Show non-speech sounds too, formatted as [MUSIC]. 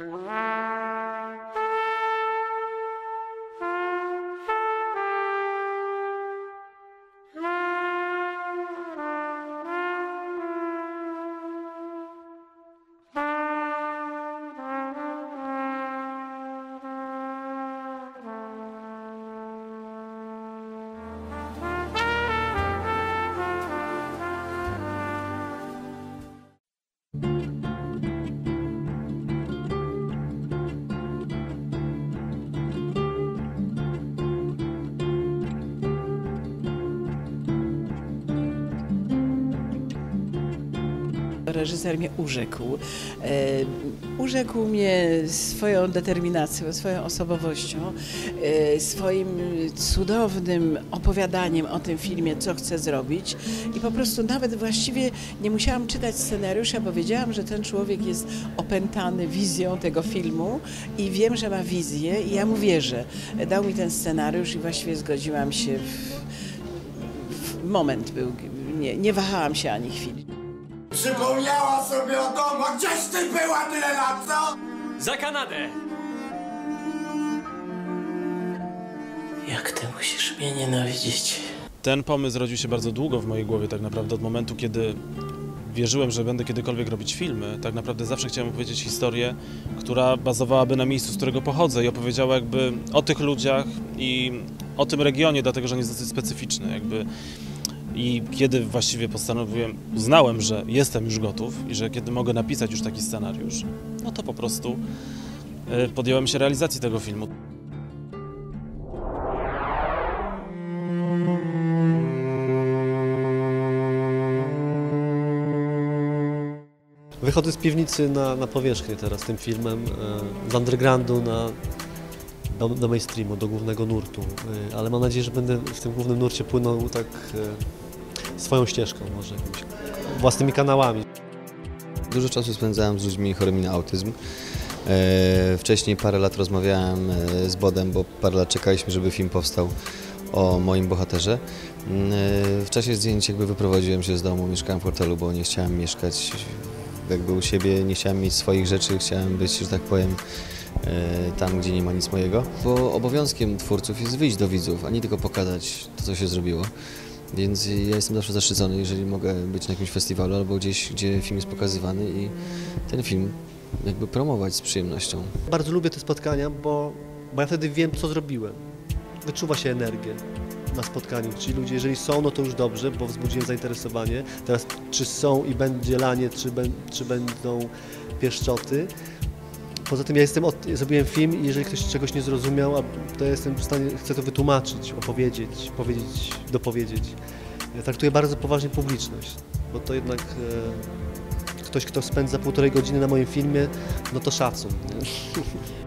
Mm-hmm. Reżyser mnie urzekł. E, urzekł mnie swoją determinacją, swoją osobowością, e, swoim cudownym opowiadaniem o tym filmie, co chce zrobić. I po prostu nawet właściwie nie musiałam czytać scenariusza, bo wiedziałam, że ten człowiek jest opętany wizją tego filmu i wiem, że ma wizję i ja mu wierzę. Dał mi ten scenariusz i właściwie zgodziłam się w, w moment był, nie, nie wahałam się ani chwili. Przypomniała sobie o domu, a gdzieś ty była tyle lat, co? Za Kanadę! Jak ty musisz mnie nienawidzić? Ten pomysł rodził się bardzo długo w mojej głowie, tak naprawdę od momentu, kiedy wierzyłem, że będę kiedykolwiek robić filmy. Tak naprawdę zawsze chciałem opowiedzieć historię, która bazowałaby na miejscu, z którego pochodzę i opowiedziała jakby o tych ludziach i o tym regionie, dlatego że on jest dosyć specyficzny. Jakby. I kiedy właściwie postanowiłem, uznałem, że jestem już gotów i że kiedy mogę napisać już taki scenariusz, no to po prostu e, podjąłem się realizacji tego filmu. Wychodzę z piwnicy na, na powierzchnię teraz tym filmem, e, z undergroundu na, do, do mainstreamu, do głównego nurtu, E, ale mam nadzieję, że będę w tym głównym nurcie płynął tak e, swoją ścieżką, może jakimiś własnymi kanałami. Dużo czasu spędzałem z ludźmi chorymi na autyzm. E, wcześniej parę lat rozmawiałem e, z Bodem, bo parę lat czekaliśmy, żeby film powstał o moim bohaterze. E, w czasie zdjęć jakby wyprowadziłem się z domu, mieszkałem w hotelu, bo nie chciałem mieszkać jakby u siebie, nie chciałem mieć swoich rzeczy, chciałem być, że tak powiem, tam, gdzie nie ma nic mojego. Bo obowiązkiem twórców jest wyjść do widzów, a nie tylko pokazać to, co się zrobiło. Więc ja jestem zawsze zaszczycony, jeżeli mogę być na jakimś festiwalu albo gdzieś, gdzie film jest pokazywany i ten film jakby promować z przyjemnością. Bardzo lubię te spotkania, bo, bo ja wtedy wiem, co zrobiłem. Wyczuwa się energię na spotkaniu. Ci ludzie, jeżeli są, no to już dobrze, bo wzbudziłem zainteresowanie. Teraz czy są i będzie lanie, czy, czy będą pieszczoty. Poza tym ja jestem od, zrobiłem film i jeżeli ktoś czegoś nie zrozumiał, to ja jestem w stanie, chcę to wytłumaczyć, opowiedzieć, powiedzieć, dopowiedzieć. Ja traktuję bardzo poważnie publiczność, bo to jednak e, ktoś, kto spędza półtorej godziny na moim filmie, no to szacun. Nie? [LAUGHS]